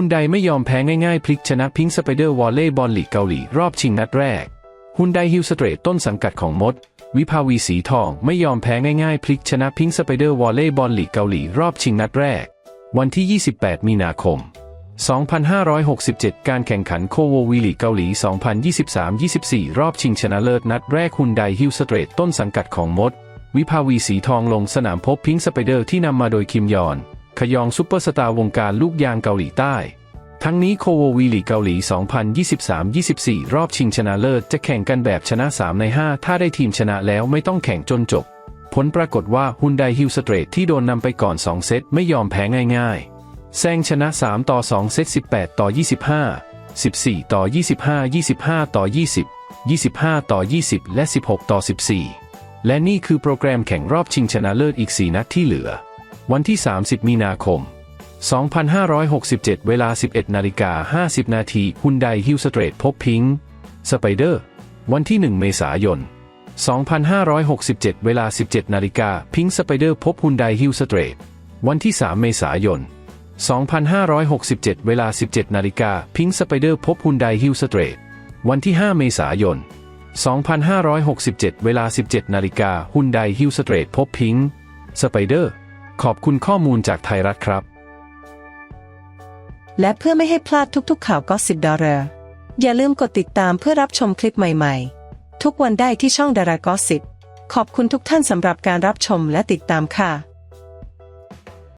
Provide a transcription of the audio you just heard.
ฮุนไดไม่ยอมแพ้ง่ายๆ พลิกชนะพิงสไปเดอร์วอลเล่บอลลีกเกาหลีรอบชิงนัดแรกฮุนไดฮิลสเตรทต้นสังกัดของมด วิภาวีสีทองไม่ยอมแพ้ง่ายๆ พลิกชนะพิงสไปเดอร์วอลเล่บอลลีกเกาหลีรอบชิงนัดแรก วันที่ 28 มีนาคม 2567 การแข่งขันโคโววีลีเกาหลี 2023-24 รอบชิงชนะเลิศนัดแรกฮุนไดฮิลสเตรทต้นสังกัดของมด วิภาวีสีทองลงสนามพบพิงสไปเดอร์ที่นำมาโดยคิมยอน ขยองซุปเปอร์สตาร์วงการลูกยางเกาหลีใต้ ทั้งนี้โคโววีลีเกาหลี 2023-24 รอบชิงชนะเลิศจะแข่งกันแบบชนะ 3 ใน 5 ถ้าได้ทีมชนะแล้วไม่ต้องแข่งจนจบ ผลปรากฏว่าฮุนไดฮิลสเตรทที่โดนนำไปก่อน 2 เซตไม่ยอมแพ้ง่ายๆแซงชนะ 3 ต่อ 2 เซต 18 ต่อ 25 14 ต่อ 25 25 ต่อ 20 25 ต่อ 20 และ 16 ต่อ 14 และนี่คือโปรแกรมแข่งรอบชิงชนะเลิศอีก 4 นัดที่เหลือ วันที่ 30 มีนาคม 2567 เวลา 11 นาฬิกา 50 นาทีฮุนไดฮิลสเตรทพบพิงค์สไปเดอร์ วันที่ 1 เมษายน 2567 เวลา 17 นาฬิกาพิงค์สไปเดอร์พบฮุนไดฮิลสเตรทวันที่ 3 เมษายน 2567 เวลา 17 นาฬิกาพิงค์สไปเดอร์พบฮุนไดฮิลสเตรทวันที่ 5 เมษายน 2567 เวลา 17 นาฬิกาฮุนไดฮิลสเตรทพบพิงค์สไปเดอร์ ขอบคุณข้อมูลจากไทยรัฐครับ และเพื่อไม่ให้พลาดทุกๆ ข่าวก็สิบดอลลาร์อย่าลืมกดติดตามเพื่อรับชมคลิปใหม่ๆ ทุกวันได้ที่ช่องดารากอสิบขอบคุณทุกท่านสำหรับการรับชมและติดตามค่ะ